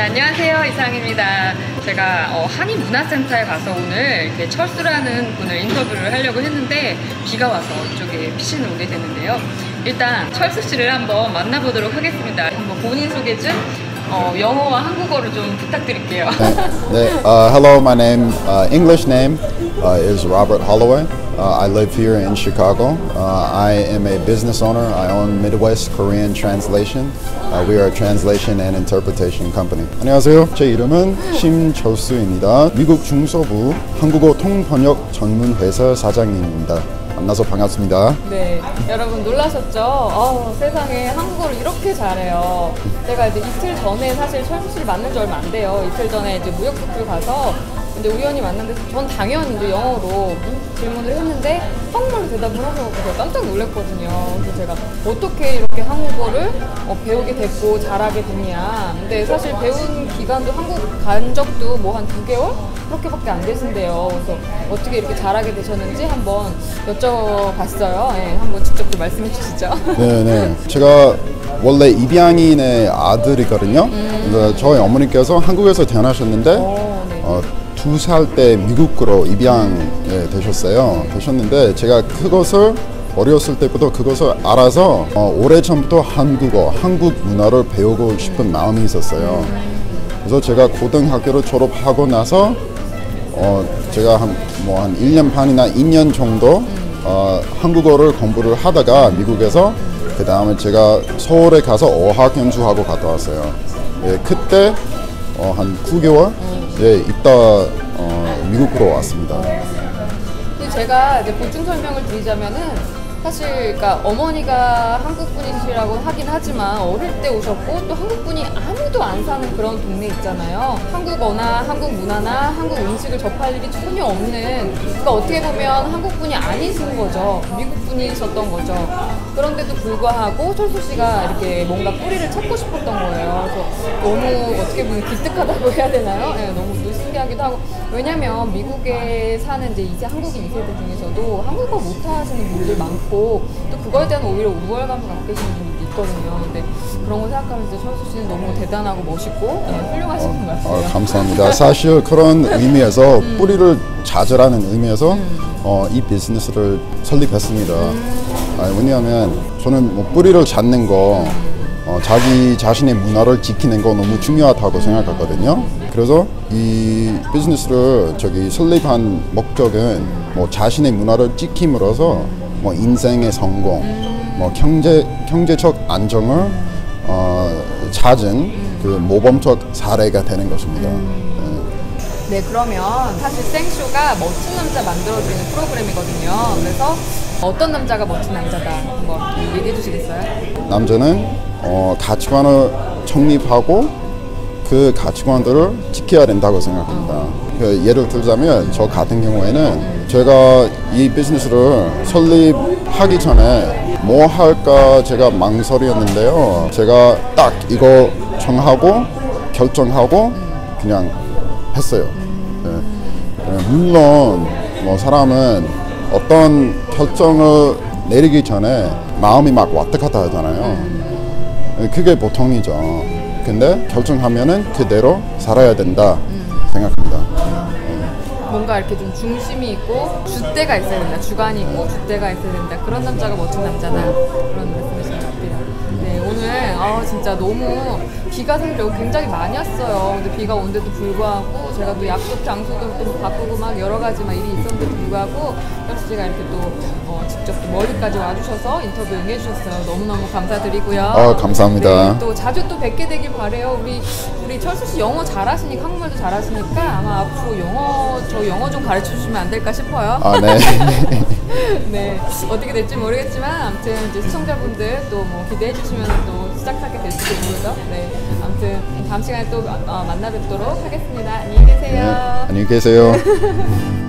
안녕하세요 이상입니다. 제가 어, 한인문화센터에 가서 오늘 철수라는 분을 인터뷰를 하려고 했는데 비가 와서 이쪽에 피신을 오게 됐는데요. 일단 철수 씨를 한번 만나보도록 하겠습니다. 한번 본인 소개 좀 어, 영어와 한국어로 좀 부탁드릴게요. 네, uh, hello, my name, uh, English name uh, is Robert Holloway. Uh, I live here in Chicago. Uh, I am a business owner. I own Midwest Korean Translation. Uh, we are a translation and interpretation company. 안녕하세요. 제 이름은 심철수입니다. 미국 중서부 한국어 통번역 전문 회사 사장님입니다. 만나서 반갑습니다. 네, 여러분 놀라셨죠? 어, 세상에 한국어를 이렇게 잘해요. 제가 이제 이틀 전에 사실 철수 씨를 만난 지 얼마 안 돼요. 이틀 전에 이제 무역학교 가서 근데 우연히 만났는데 전 당연히 이제 영어로 질문을 했는데 한국말로 대답을 하셔서 제가 깜짝 놀랐거든요. 그래서 제가 어떻게 이렇게 한국어를 어, 배우게 됐고 잘하게 됐냐. 근데 사실 배운 기간도 한국 간 적도 뭐 한 두 개월? 그렇게밖에 안 되신데요. 그래서 어떻게 이렇게 잘하게 되셨는지 한번 여쭤봤어요. 예, 한번 직접 좀 말씀해 주시죠. 네네. 제가 원래 입양인의 아들이거든요. 그래서 저희 어머니께서 한국에서 태어나셨는데 오, 네. 어, 두 살 때 미국으로 입양이 되셨어요. 되셨는데 제가 그것을 어렸을 때부터 그것을 알아서 어, 오래전부터 한국어, 한국 문화를 배우고 싶은 마음이 있었어요. 그래서 제가 고등학교를 졸업하고 나서 어, 제가 한 뭐한 1년 반이나 2년 정도 어, 한국어를 공부를 하다가 미국에서 그 다음에 제가 서울에 가서 어학 연수하고 갔다 왔어요. 예, 그때 어, 한 9개월 예, 있다 어, 미국으로 왔습니다. 제가 이제 보충 설명을 드리자면은 사실 그러니까 어머니가 한국 분이시라고 하긴 하지만 어릴 때 오셨고 또 한국 분이 아무도 안 사는 그런 동네 있잖아요. 한국어나 한국 문화나 한국 음식을 접할 일이 전혀 없는 그러니까 어떻게 보면 한국 분이 아니신 거죠. 미국 분이셨던 거죠. 그런데도 불구하고 철수 씨가 이렇게 뭔가 뿌리를 찾고 싶었던 거예요. 그래서 너무 어떻게 보면 기특하다고 해야 되나요? 네, 너무 또 신기하기도 하고 왜냐면 미국에 사는 이제 이제 한국인 2세대 중에서도 한국어 못하시는 분들 많고 또 그거에 대한 오히려 우월감을 갖고 계시는 분들도 있거든요. 근데 그런 거 생각하면 이제 철수 씨는 너무 대단하고 멋있고 네, 훌륭하신 분 같아요. 어, 감사합니다. 사실 그런 의미에서 뿌리를 찾으라는 의미에서 어, 이 비즈니스를 설립했습니다. 아, 왜냐하면 저는 뭐 뿌리를 찾는 거 어, 자기 자신의 문화를 지키는 거 너무 중요하다고 생각하거든요. 그래서 이 비즈니스를 저기 설립한 목적은 뭐 자신의 문화를 지킴으로써 뭐 인생의 성공, 뭐 경제 경제적 안정을 어, 찾은 그 모범적 사례가 되는 것입니다. 네, 그러면 사실 생쇼가 멋진 남자 만들어주는 프로그램이거든요. 그래서 어떤 남자가 멋진 남자다 한번 얘기해 주시겠어요? 남자는 어, 가치관을 정립하고 그 가치관들을 지켜야 된다고 생각합니다. 그 예를 들자면 저 같은 경우에는 제가 이 비즈니스를 설립하기 전에 뭐 할까 제가 망설였는데요. 제가 딱 이거 정하고 결정하고 그냥 했어요. 네. 네, 물론 뭐 사람은 어떤 결정을 내리기 전에 마음이 막 왔다 갔다 하잖아요. 네, 그게 보통이죠. 근데 결정하면은 그대로 살아야 된다 생각합니다. 뭔가 이렇게 좀 중심이 있고 줏대가 있어야 된다. 주관이 있고 줏대가 있어야 된다. 그런 남자가 멋진 남자다. 그런 말씀이신 것 같아요. 네, 오늘 아 진짜 너무 비가 사실 여기 굉장히 많이 왔어요. 근데 비가 온데도 불구하고 제가 또 약속 장소도 좀 바꾸고 막 여러 가지 막 일이 있었는데도 불구하고 혁수 씨가 이렇게 또 어, 직접 또 멀리까지 와주셔서 인터뷰 응해주셨어요. 너무너무 감사드리고요. 아, 감사합니다. 네, 또 자주 또 뵙게 되길 바래요. 우리 우리 철수 씨 영어 잘하시니까 한국말도 잘하시니까 아마 앞으로 영어 저 영어 좀 가르쳐 주시면 안 될까 싶어요. 아, 네. 네 어떻게 될지 모르겠지만 아무튼 이제 시청자분들 또 뭐 기대해 주시면 또 시작하게 될지도 모르죠. 네 아무튼 다음 시간에 또 어, 만나 뵙도록 하겠습니다. 안녕히 계세요. 안녕히 계세요.